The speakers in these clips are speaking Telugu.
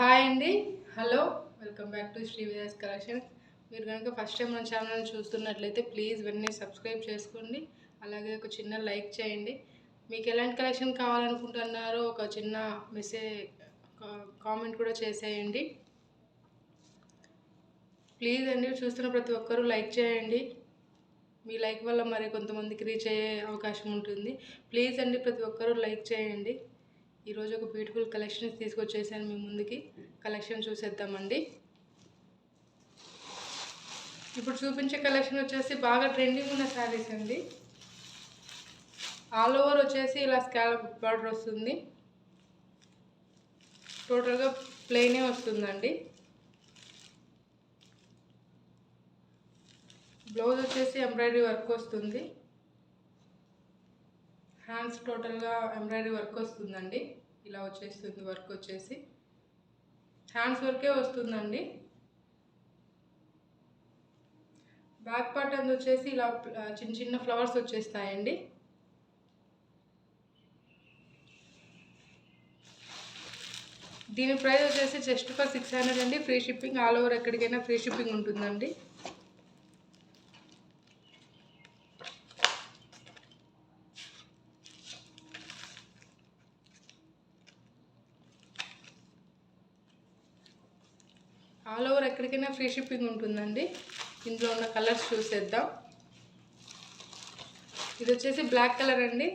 హాయ్ అండి. Hello welcome back to Sri Vijayas collections. మీరు కనుక ఫస్ట్ టైం మన ఛానల్ చూస్తున్నట్లయితే ప్లీజ్ వెంటనే సబ్స్క్రైబ్ చేసుకోండి. అలాగే ఒక చిన్న లైక్ చేయండి. మీకు ఎలాంటి కలెక్షన్ కావాలనుకుంటున్నారో ఒక చిన్న మెసేజ్ కామెంట్ కూడా చేసేయండి. ప్లీజ్ అండి చూస్తున్న ప్రతి ఒక్కరూ లైక్ చేయండి. మీ లైక్ వల్ల మరి కొంతమందికి రీచ్ అయ్యే అవకాశం ఉంటుంది. ప్లీజ్ అండి ప్రతి ఒక్కరూ లైక్ చేయండి. ఈరోజు ఒక బ్యూటిఫుల్ కలెక్షన్స్ తీసుకొచ్చేసాను మీ ముందుకి. కలెక్షన్ చూసేద్దామండి. ఇప్పుడు చూపించే కలెక్షన్ వచ్చేసి బాగా ట్రెండింగ్ ఉన్న శారీస్ అండి. ఆల్ ఓవర్ వచ్చేసి ఇలా స్కాలప్ బార్డర్ వస్తుంది. టోటల్గా ప్లెయినే వస్తుందండి. బ్లౌజ్ వచ్చేసి ఎంబ్రాయిడరీ వర్క్ వస్తుంది. హ్యాండ్స్ టోటల్గా ఎంబ్రాయిడరీ వర్క్ వస్తుందండి. ఇలా వచ్చేస్తుంది వర్క్ వచ్చేసి. హ్యాండ్స్ వర్కే వస్తుందండి. బ్యాక్ పార్ట్ అందు వచ్చేసి ఇలా చిన్న చిన్న ఫ్లవర్స్ వచ్చేస్తాయండి. దీని ప్రైస్ వచ్చేసి జస్ట్ ఫర్ సిక్స్ హండ్రెడ్ అండి. ఫ్రీ షిప్పింగ్ ఆల్ ఓవర్ ఎక్కడికైనా ఫ్రీ షిప్పింగ్ ఉంటుందండి. ఆల్ ఓవర్ ఎక్కడికైనా ఫ్రీ షిప్పింగ్ ఉంటుందండి. ఇందులో ఉన్న కలర్స్ చూసేద్దాం. ఇది వచ్చేసి బ్లాక్ కలర్ అండి.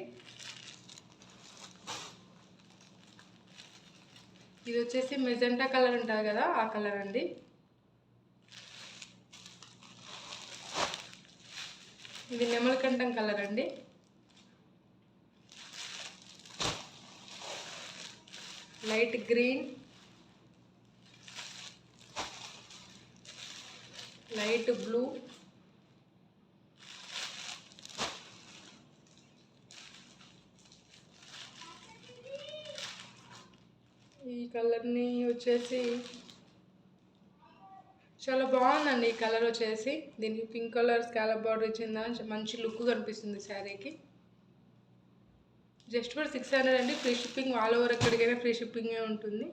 ఇది వచ్చేసి మెజెంటా కలర్ ఉంటుంది కదా ఆ కలర్ అండి. ఇది నెమలికంఠం కలర్ అండి. Light green. Light blue. ఈ కలర్ని వచ్చేసి చాలా బాగుందండి ఈ కలర్ వచ్చేసి. దీనికి పింక్ కలర్ స్కాలప్ బార్డర్ ఇచ్చిందా మంచి లుక్ కనిపిస్తుంది శారీకి. జస్ట్ ఫర్ సిక్స్ హండ్రెడ్ అండి. ఫ్రీ షిప్పింగ్ ఆల్ ఓవర్ ఎక్కడికైనా ఫ్రీ షిప్పింగే ఉంటుంది.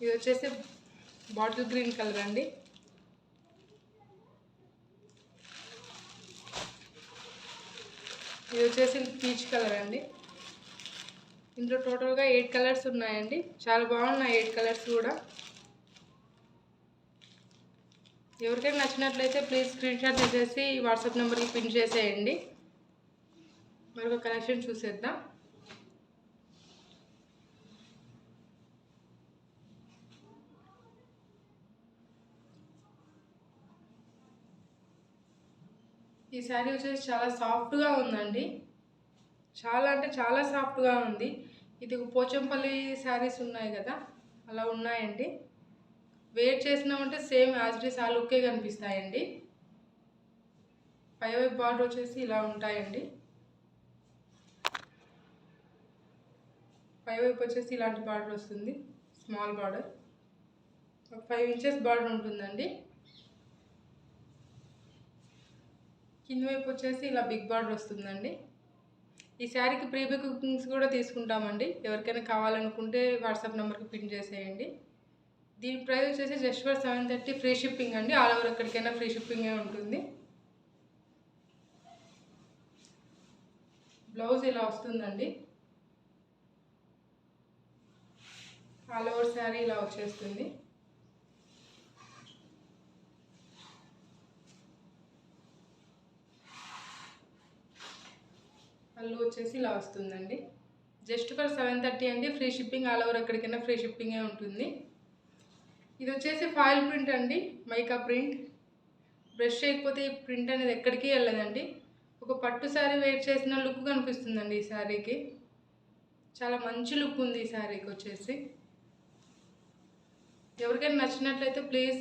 ఇది వచ్చేసి బాటిల్ గ్రీన్ కలర్ అండి. ఇది వచ్చేసి పీచ్ కలర్ అండి. ఇందులో టోటల్గా ఎయిట్ కలర్స్ ఉన్నాయండి. చాలా బాగున్నాయి ఎయిట్ కలర్స్ కూడా. ఎవరికైనా నచ్చినట్లయితే ప్లీజ్ స్క్రీన్ షాట్ తీసేసి వాట్సాప్ నెంబర్కి పిన్ చేసేయండి. మరొక కలెక్షన్ చూసేద్దాం. ఈ శారీ వచ్చేసి చాలా సాఫ్ట్గా ఉందండి. చాలా అంటే చాలా సాఫ్ట్గా ఉంది. ఇది పోచంపల్లి శారీస్ ఉన్నాయి కదా అలా ఉన్నాయండి. వేర్ చేసినామంటే సేమ్ యాజ్ ఇట్ ఆ లుక్కే కనిపిస్తాయండి. పైవైపు బార్డర్ వచ్చేసి ఇలా ఉంటాయండి. పైవైపు వచ్చేసి ఇలాంటి బార్డర్ వస్తుంది స్మాల్ బార్డర్. ఒక ఫైవ్ ఇంచెస్ బార్డర్ ఉంటుందండి. కింద వైపు వచ్చేసి ఇలా బిగ్ బార్డర్ వస్తుందండి. ఈ శారీకి ప్రీ బుకింగ్స్ కూడా తీసుకుంటామండి. ఎవరికైనా కావాలనుకుంటే వాట్సాప్ నెంబర్కి పిన్ చేసేయండి. దీని ప్రైస్ వచ్చేసి just for seven thirty free shipping అండి. ఆల్ ఓవర్ ఎక్కడికైనా ఫ్రీ షిప్పింగే ఉంటుంది. బ్లౌజ్ ఇలా వస్తుందండి. ఆల్ ఓవర్ శారీ ఇలా వచ్చేస్తుంది. పళ్ళు వచ్చేసి ఇలా వస్తుందండి. జస్ట్ ఫర్ సెవెన్ థర్టీ అండి. ఫ్రీ షిప్పింగ్ ఆల్ ఓవర్ ఎక్కడికైనా ఫ్రీ షిప్పింగే ఉంటుంది. ఇది వచ్చేసి ఫాయిల్ ప్రింట్ అండి. మైకా ప్రింట్ బ్రష్ చేయకపోతే ఈ ప్రింట్ అనేది ఎక్కడికి వెళ్ళదండి. ఒక పట్టు శారీ వేర్ చేసిన లుక్ కనిపిస్తుందండి ఈ శారీకి చాలా మంచి లుక్ ఉంది ఈ శారీకి వచ్చేసి. ఎవరికైనా నచ్చినట్లయితే ప్లీజ్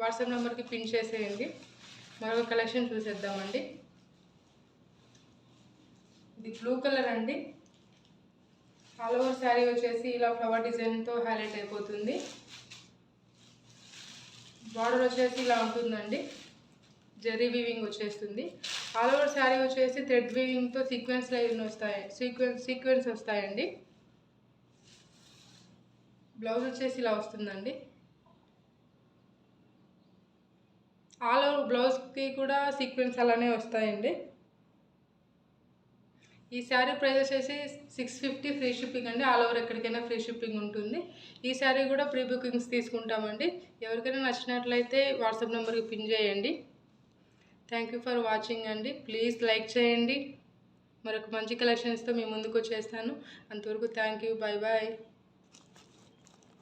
వాట్సాప్ నెంబర్కి పిన్ చేసేయండి. మరొక కలెక్షన్ చూసేద్దామండి. ఇది బ్లూ కలర్ అండి. ఆల్ ఓవర్ శారీ వచ్చేసి ఇలా ఫ్లవర్ డిజైన్తో హైలైట్ అయిపోతుంది. బార్డర్ వచ్చేసి ఇలా ఉంటుందండి. జరీ వీవింగ్ వచ్చేస్తుంది. ఆల్ ఓవర్ శారీ వచ్చేసి థ్రెడ్ వీవింగ్తో సీక్వెన్స్ లైన్ వస్తాయి. సీక్వెన్స్ సీక్వెన్స్ వస్తాయండి. బ్లౌజ్ వచ్చేసి ఇలా వస్తుందండి. ఆల్ ఓవర్ బ్లౌజ్కి కూడా సీక్వెన్స్ అలానే వస్తాయండి. ఈ శారీ ప్రైస్ వచ్చేసి సిక్స్ ఫిఫ్టీ ఫ్రీ షిప్పింగ్ అండి. ఆల్ ఓవర్ ఎక్కడికైనా ఫ్రీ షిప్పింగ్ ఉంటుంది. ఈ శారీ కూడా ప్రీ బుకింగ్స్ తీసుకుంటామండి. ఎవరికైనా నచ్చినట్లయితే వాట్సాప్ నెంబర్కి పిన్ చేయండి. థ్యాంక్ యూ ఫర్ వాచింగ్ అండి. ప్లీజ్ లైక్ చేయండి. మరొక మంచి కలెక్షన్స్తో మీ ముందుకు వచ్చేస్తాను. అంతవరకు థ్యాంక్ యూ బాయ్ బాయ్